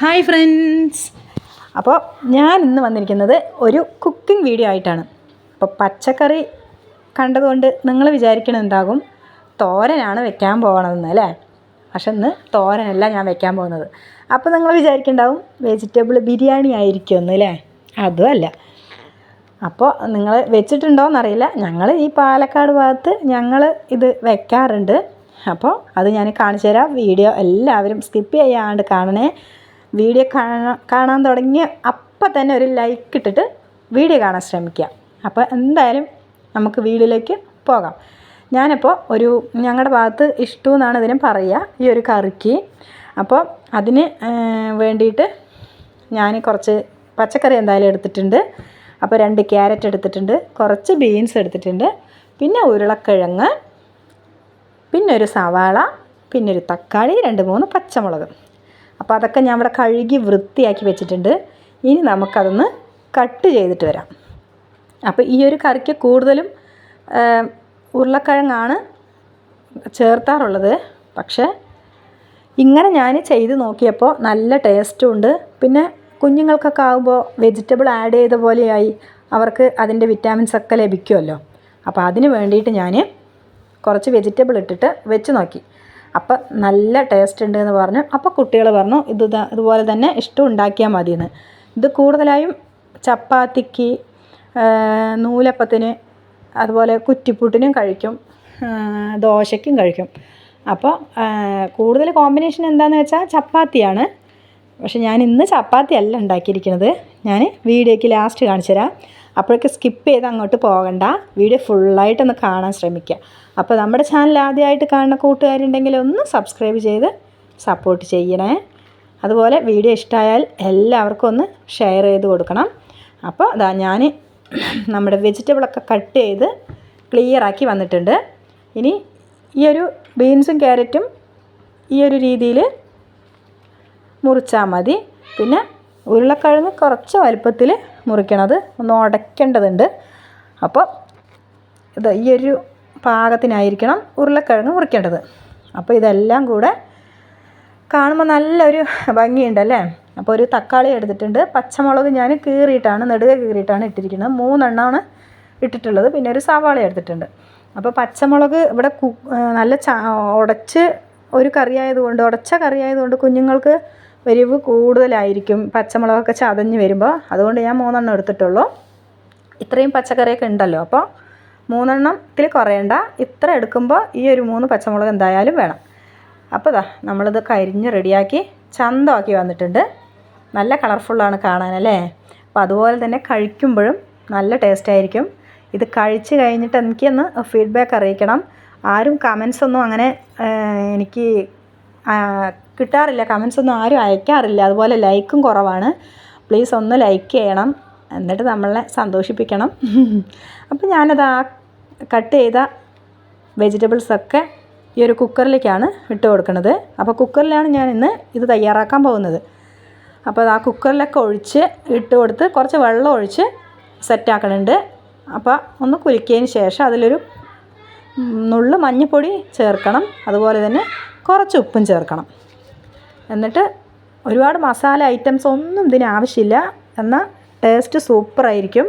Hi friends. അപ്പോൾ ഞാൻ ഇന്ന് വന്നിരിക്കുന്നത് ഒരു കുക്കിംഗ് വീഡിയോ ആയിട്ടാണ്. അപ്പോൾ പച്ചക്കറി കണ്ടതുകൊണ്ട് നിങ്ങൾ വിചാരിക്കണുണ്ടാകും തോരനാണ് വെക്കാൻ പോകണതെന്ന് അല്ലേ? പക്ഷെ ഇന്ന് തോരനല്ല ഞാൻ വെക്കാൻ പോകുന്നത്. അപ്പോൾ നിങ്ങൾ വിചാരിക്കണ്ടാവും വെജിറ്റബിൾ ബിരിയാണി ആയിരിക്കുമെന്ന് അല്ലേ? അതുമല്ല അപ്പോൾ നിങ്ങൾ വെച്ചിട്ടുണ്ടോയെന്നറിയില്ല ഞങ്ങൾ ഈ പാലക്കാട് ഭാഗത്ത് ഞങ്ങൾ ഇത് വെക്കാറുണ്ട്. അപ്പോൾ അത് ഞാൻ കാണിച്ചു തരാം വീഡിയോ എല്ലാവരും സ്കിപ്പ് ചെയ്യാണ്ട് കാണണേ. വീഡിയോ കാണാൻ കാണാൻ തുടങ്ങിയ അപ്പം തന്നെ ഒരു ലൈക്ക് ഇട്ടിട്ട് വീഡിയോ കാണാൻ ശ്രമിക്കുക അപ്പോൾ എന്തായാലും നമുക്ക് വീടിലേക്ക് പോകാം. ഞാനിപ്പോൾ ഒരു ഞങ്ങളുടെ ഭാഗത്ത് ഇഷ്ടം എന്നാണ് ഇതിന് പറയുക ഈ ഒരു കറിക്ക്. അപ്പോൾ അതിന് വേണ്ടിയിട്ട് ഞാൻ കുറച്ച് പച്ചക്കറി എന്തായാലും എടുത്തിട്ടുണ്ട്. അപ്പോൾ രണ്ട് ക്യാരറ്റ് എടുത്തിട്ടുണ്ട് കുറച്ച് ബീൻസ് എടുത്തിട്ടുണ്ട് പിന്നെ ഉരുളക്കിഴങ്ങ് പിന്നെ ഒരു സവാള പിന്നെ ഒരു തക്കാളി രണ്ട് മൂന്ന് പച്ചമുളക്. അപ്പോൾ അതൊക്കെ ഞാൻ ഇവിടെ കഴുകി വൃത്തിയാക്കി വെച്ചിട്ടുണ്ട്. ഇനി നമുക്കതൊന്ന് കട്ട് ചെയ്തിട്ട് വരാം. അപ്പോൾ ഈ ഒരു കറിക്ക് കൂടുതലും ഉരുളക്കിഴങ്ങാണ് ചേർത്താറുള്ളത്. പക്ഷേ ഇങ്ങനെ ഞാൻ ചെയ്ത് നോക്കിയപ്പോൾ നല്ല ടേസ്റ്റും ഉണ്ട്. പിന്നെ കുഞ്ഞുങ്ങൾക്കൊക്കെ ആകുമ്പോൾ വെജിറ്റബിൾ ആഡ് ചെയ്ത പോലെയായി അവർക്ക് അതിന്റെ വിറ്റാമിൻസ് ഒക്കെ ലഭിക്കുമല്ലോ അപ്പോൾ അതിന് വേണ്ടിയിട്ട് ഞാൻ കുറച്ച് വെജിറ്റബിൾ ഇട്ടിട്ട് വെച്ച് നോക്കി. അപ്പം നല്ല ടേസ്റ്റ് ഉണ്ട് എന്ന് പറഞ്ഞു. അപ്പോൾ കുട്ടികൾ പറഞ്ഞു ഇത് ഇതുപോലെ തന്നെ ഇഷ്ടം ഉണ്ടാക്കിയാൽ മതിയെന്ന്. ഇത് കൂടുതലായും ചപ്പാത്തിക്ക് നൂലപ്പത്തിന് അതുപോലെ കുറ്റിപ്പുട്ടിനും കഴിക്കും ദോശയ്ക്കും കഴിക്കും. അപ്പോൾ കൂടുതൽ കോമ്പിനേഷൻ എന്താണെന്ന് വെച്ചാൽ ചപ്പാത്തിയാണ്. പക്ഷെ ഞാൻ ഇന്ന് ചപ്പാത്തി അല്ല ഉണ്ടാക്കിയിരിക്കുന്നത് ഞാൻ വീഡിയോയ്ക്ക് ലാസ്റ്റ് കാണിച്ചു തരാം അപ്പോഴേക്ക് സ്കിപ്പ് ചെയ്ത് അങ്ങോട്ട് പോകണ്ട. വീഡിയോ ഫുള്ളായിട്ടൊന്ന് കാണാൻ ശ്രമിക്കുക അപ്പോൾ നമ്മുടെ ചാനൽ ആദ്യമായിട്ട് കാണുന്ന കൂട്ടുകാരുണ്ടെങ്കിൽ ഒന്ന് സബ്സ്ക്രൈബ് ചെയ്ത് സപ്പോർട്ട് ചെയ്യണേ. അതുപോലെ വീഡിയോ ഇഷ്ടമായാൽ എല്ലാവർക്കും ഒന്ന് ഷെയർ ചെയ്ത് കൊടുക്കണം. അപ്പോൾ അതാ ഞാൻ നമ്മുടെ വെജിറ്റബിളൊക്കെ കട്ട് ചെയ്ത് ക്ലിയറാക്കി വന്നിട്ടുണ്ട്. ഇനി ഈ ഒരു ബീൻസും ക്യാരറ്റും ഈ ഒരു രീതിയിൽ മുറിച്ചാൽ മതി. പിന്നെ ഉരുളക്കിഴങ്ങ് കുറച്ച് വലുപ്പത്തിൽ മുറിക്കണത് ഒന്ന് ഉടയ്ക്കേണ്ടതുണ്ട് അപ്പോൾ ഇത് ഈ ഒരു പാകത്തിനായിരിക്കണം ഉരുളക്കിഴങ്ങ് മുറിക്കേണ്ടത്. അപ്പോൾ ഇതെല്ലാം കൂടെ കാണുമ്പോൾ നല്ലൊരു ഭംഗിയുണ്ടല്ലേ? അപ്പോൾ ഒരു തക്കാളി എടുത്തിട്ടുണ്ട്. പച്ചമുളക് ഞാൻ കീറിയിട്ടാണ് നെടുക കീറിയിട്ടാണ് ഇട്ടിരിക്കുന്നത്. മൂന്നെണ്ണമാണ് ഇട്ടിട്ടുള്ളത്. പിന്നെ ഒരു സവാള എടുത്തിട്ടുണ്ട്. അപ്പോൾ പച്ചമുളക് ഇവിടെ നല്ല ച ഉടച്ച് ഒരു കറിയായതുകൊണ്ട് ഉടച്ച കറിയായതുകൊണ്ട് കുഞ്ഞുങ്ങൾക്ക് എരിവ് കൂടുതലായിരിക്കും. പച്ചമുളകൊക്കെ ചതഞ്ഞ് വരുമ്പോൾ അതുകൊണ്ട് ഞാൻ മൂന്നെണ്ണം എടുത്തിട്ടുള്ളൂ. ഇത്രയും പച്ചക്കറിയൊക്കെ ഉണ്ടല്ലോ. അപ്പോൾ മൂന്നെണ്ണത്തിൽ കുറയണ്ട. ഇത്ര എടുക്കുമ്പോൾ ഈ ഒരു മൂന്ന് പച്ചമുളക് എന്തായാലും വേണം. അപ്പോൾ ഇതാ നമ്മളിത് കരിഞ്ഞ് റെഡിയാക്കി ചന്തമാക്കി വന്നിട്ടുണ്ട്. നല്ല കളർഫുള്ളാണ് കാണാനല്ലേ അപ്പോൾ അതുപോലെ തന്നെ കഴിക്കുമ്പോഴും നല്ല ടേസ്റ്റ് ആയിരിക്കും. ഇത് കഴിച്ച് കഴിഞ്ഞിട്ട് എനിക്കൊന്ന് ഫീഡ്ബാക്ക് അറിയിക്കണം. ആരും കമൻസ് ഒന്നും അങ്ങനെ എനിക്ക് കിട്ടാറില്ല. കമൻസ് ഒന്നും ആരും അയക്കാറില്ല. അതുപോലെ ലൈക്കും കുറവാണ്. പ്ലീസ് ഒന്ന് ലൈക്ക് ചെയ്യണം. എന്നിട്ട് നമ്മളെ സന്തോഷിപ്പിക്കണം. അപ്പം ഞാനത് ആ കട്ട് ചെയ്ത വെജിറ്റബിൾസൊക്കെ ഈ ഒരു കുക്കറിലേക്കാണ് ഇട്ട് കൊടുക്കുന്നത് അപ്പോൾ കുക്കറിലാണ് ഞാൻ ഇന്ന് ഇത് തയ്യാറാക്കാൻ പോകുന്നത്. അപ്പോൾ ആ കുക്കറിലൊക്കെ ഒഴിച്ച് ഇട്ട് കൊടുത്ത് കുറച്ച് വെള്ളം ഒഴിച്ച് സെറ്റാക്കണുണ്ട് അപ്പോൾ ഒന്ന് കുലുക്കിയതിന് ശേഷം അതിലൊരു നുള്ളു മഞ്ഞൾപ്പൊടി ചേർക്കണം. അതുപോലെ തന്നെ കുറച്ച് ഉപ്പും ചേർക്കണം. എന്നിട്ട് ഒരുപാട് മസാല ഐറ്റംസ് ഒന്നും ഇതിന് ആവശ്യമില്ല. എന്നാൽ ടേസ്റ്റ് സൂപ്പറായിരിക്കും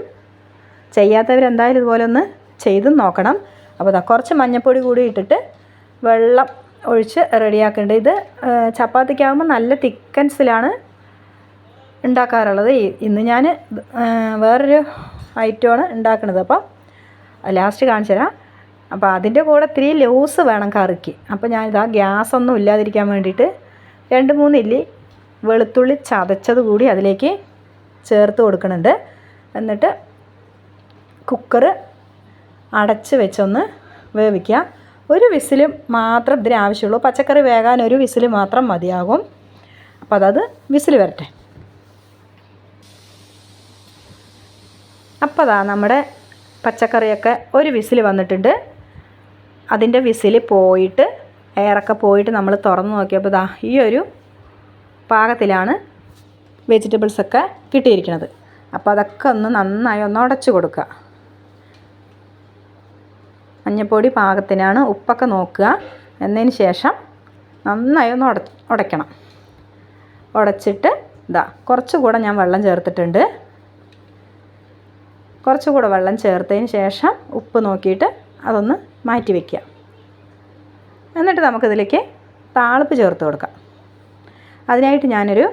ചെയ്യാത്തവരെന്തായാലും ഇതുപോലെ ഒന്ന് ചെയ്ത് നോക്കണം. അപ്പോൾ ഇതാ കുറച്ച് മഞ്ഞൾപ്പൊടി കൂടി ഇട്ടിട്ട് വെള്ളം ഒഴിച്ച് റെഡിയാക്കേണ്ടത് ഇത് ചപ്പാത്തിക്കാകുമ്പോൾ നല്ല തിക്കൻസിലാണ് ഉണ്ടാക്കാറുള്ളത്. ഇന്ന് ഞാൻ വേറൊരു ഐറ്റമാണ് ഉണ്ടാക്കുന്നത് അപ്പം ലാസ്റ്റ് കാണിച്ചു തരാം. അപ്പോൾ അതിന്റെ കൂടെ ഇത്തിരി ലൂസ് വേണം കറിക്ക്. അപ്പോൾ ഞാനിതാ ഗ്യാസൊന്നും ഇല്ലാതിരിക്കാൻ വേണ്ടിയിട്ട് രണ്ട് മൂന്ന് ഇല്ലി വെളുത്തുള്ളി ചതച്ചത് കൂടി അതിലേക്ക് ചേർത്ത് കൊടുക്കുന്നുണ്ട് എന്നിട്ട് കുക്കർ അടച്ച് വെച്ചൊന്ന് വേവിക്കുക. ഒരു വിസിൽ മാത്രം ഇതിന് ആവശ്യമുള്ളൂ. പച്ചക്കറി വേകാൻ ഒരു വിസിൽ മാത്രം മതിയാകും. അപ്പോൾ അതത് വിസിൽ വരട്ടെ. അപ്പോൾ അതാ നമ്മുടെ പച്ചക്കറിയൊക്കെ ഒരു വിസിൽ വന്നിട്ടുണ്ട്. അതിന്റെ വിസിൽ പോയിട്ട് എയറൊക്കെ പോയിട്ട് നമ്മൾ തുറന്ന് നോക്കിയപ്പോൾ ഇതാ ഈ ഒരു പാകത്തിലാണ് വെജിറ്റബിൾസൊക്കെ കിട്ടിയിരിക്കുന്നത്. അപ്പോൾ അതൊക്കെ ഒന്ന് നന്നായി ഒന്ന് ഉടച്ച് കൊടുക്കുക. മഞ്ഞപ്പൊടി പാകത്തിനാണ് ഉപ്പൊക്കെ നോക്കുക. എന്നതിന് ശേഷം നന്നായി ഒന്ന് ഉട ഉടയ്ക്കണം. ഉടച്ചിട്ട് ഇതാ കുറച്ചുകൂടെ ഞാൻ വെള്ളം ചേർത്തിട്ടുണ്ട്. കുറച്ചുകൂടെ വെള്ളം ചേർത്തതിന് ശേഷം ഉപ്പ് നോക്കിയിട്ട് അതൊന്ന് മാറ്റി വയ്ക്കുക എന്നിട്ട് നമുക്കിതിലേക്ക് താളിപ്പ് ചേർത്ത് കൊടുക്കാം. അതിനായിട്ട് ഞാനൊരു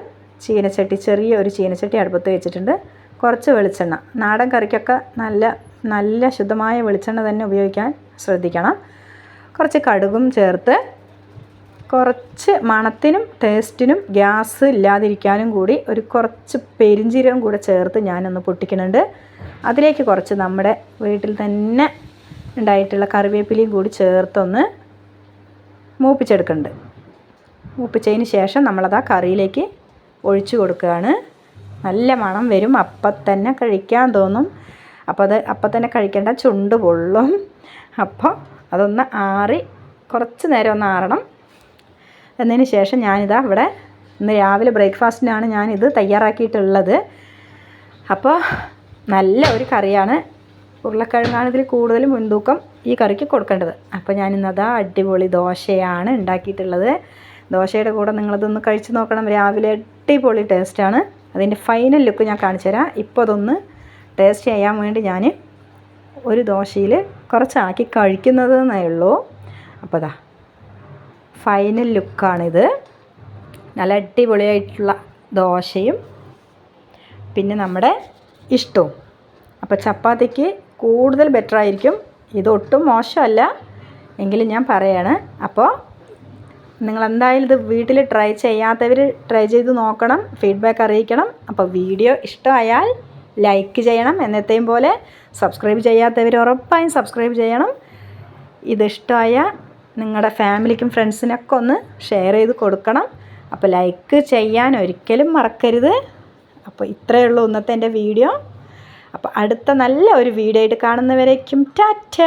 ചീനച്ചട്ടി ചെറിയ ഒരു ചീനച്ചട്ടി അടുപ്പത്ത് വെച്ചിട്ടുണ്ട്. കുറച്ച് വെളിച്ചെണ്ണ. നാടൻ കറിക്കൊക്കെ നല്ല നല്ല ശുദ്ധമായ വെളിച്ചെണ്ണ തന്നെ ഉപയോഗിക്കാൻ ശ്രദ്ധിക്കണം. കുറച്ച് കടുകും ചേർത്ത് കുറച്ച് മണത്തിനും ടേസ്റ്റിനും ഗ്യാസ് ഇല്ലാതിരിക്കാനും കൂടി ഒരു കുറച്ച് പെരിഞ്ചീരകം കൂടെ ചേർത്ത് ഞാനൊന്ന് പൊട്ടിക്കുന്നുണ്ട്. അതിലേക്ക് കുറച്ച് നമ്മുടെ വീട്ടിൽ തന്നെ ഉണ്ടായിട്ടുള്ള കറിവേപ്പിലയും കൂടി ചേർത്തൊന്ന് മൂപ്പിച്ചെടുക്കുന്നുണ്ട്. മൂപ്പിച്ചതിന് ശേഷം നമ്മളത് ആ കറിയിലേക്ക് ഒഴിച്ചു കൊടുക്കുകയാണ്. നല്ല മണം വരും. അപ്പം തന്നെ കഴിക്കാൻ തോന്നും. അപ്പോൾ അത് അപ്പം തന്നെ കഴിക്കേണ്ട ചുണ്ട് പൊള്ളും. അപ്പോൾ അതൊന്ന് ആറി കുറച്ച് നേരം ഒന്ന് ആറണം. എന്നതിന് ശേഷം ഞാനിതാ ഇവിടെ ഇന്ന് രാവിലെ ബ്രേക്ക്ഫാസ്റ്റിനാണ് ഞാനിത് തയ്യാറാക്കിയിട്ടുള്ളത്. അപ്പോൾ നല്ല ഒരു കറിയാണ്. ഉരുളക്കിഴങ്ങാണ് ഇതിൽ കൂടുതൽ മുൻതൂക്കം ഈ കറിക്ക് കൊടുക്കേണ്ടത്. അപ്പോൾ ഞാനിന്നതാ അടിപൊളി ദോശയാണ് ഉണ്ടാക്കിയിട്ടുള്ളത്. ദോശയുടെ കൂടെ നിങ്ങളതൊന്ന് കഴിച്ച് നോക്കണം. രാവിലെ അടിപൊളി ടേസ്റ്റാണ്. അതിന്റെ ഫൈനൽ ലുക്ക് ഞാൻ കാണിച്ചു തരാം. ഇപ്പോൾ അതൊന്ന് ടേസ്റ്റ് ചെയ്യാൻ വേണ്ടി ഞാൻ ഒരു ദോശയിൽ കുറച്ചാക്കി കഴിക്കുന്നത് എന്നേ ഉള്ളൂ. അപ്പോൾ അതാ ഫൈനൽ ലുക്കാണിത്. നല്ല അടിപൊളിയായിട്ടുള്ള ദോശയും പിന്നെ നമ്മുടെ ഇഷ്ടവും. അപ്പോൾ ചപ്പാത്തിക്ക് കൂടുതൽ ബെറ്റർ ആയിരിക്കും. ഇതൊട്ടും മോശമല്ല. എങ്കിലും ഞാൻ പറയാണ്. അപ്പോൾ നിങ്ങൾ എന്തായാലും ഇത് വീട്ടിൽ ട്രൈ ചെയ്യാത്തവർ ട്രൈ ചെയ്ത് നോക്കണം. ഫീഡ്ബാക്ക് അറിയിക്കണം. അപ്പോൾ വീഡിയോ ഇഷ്ടമായാൽ ലൈക്ക് ചെയ്യണം. എന്നത്തെയും പോലെ സബ്സ്ക്രൈബ് ചെയ്യാത്തവർ ഉറപ്പായും സബ്സ്ക്രൈബ് ചെയ്യണം. ഇതിഷ്ടമായ നിങ്ങളുടെ ഫാമിലിക്കും ഫ്രണ്ട്സിനൊക്കെ ഒന്ന് ഷെയർ ചെയ്ത് കൊടുക്കണം. അപ്പോൾ ലൈക്ക് ചെയ്യാൻ ഒരിക്കലും മറക്കരുത്. അപ്പോൾ ഇത്രയേ ഉള്ളൂ ഇന്നത്തെ എന്റെ വീഡിയോ അപ്പോൾ അടുത്ത നല്ല ഒരു വീഡിയോ ആയിട്ട് കാണുന്നവരേക്കും ടാറ്റ!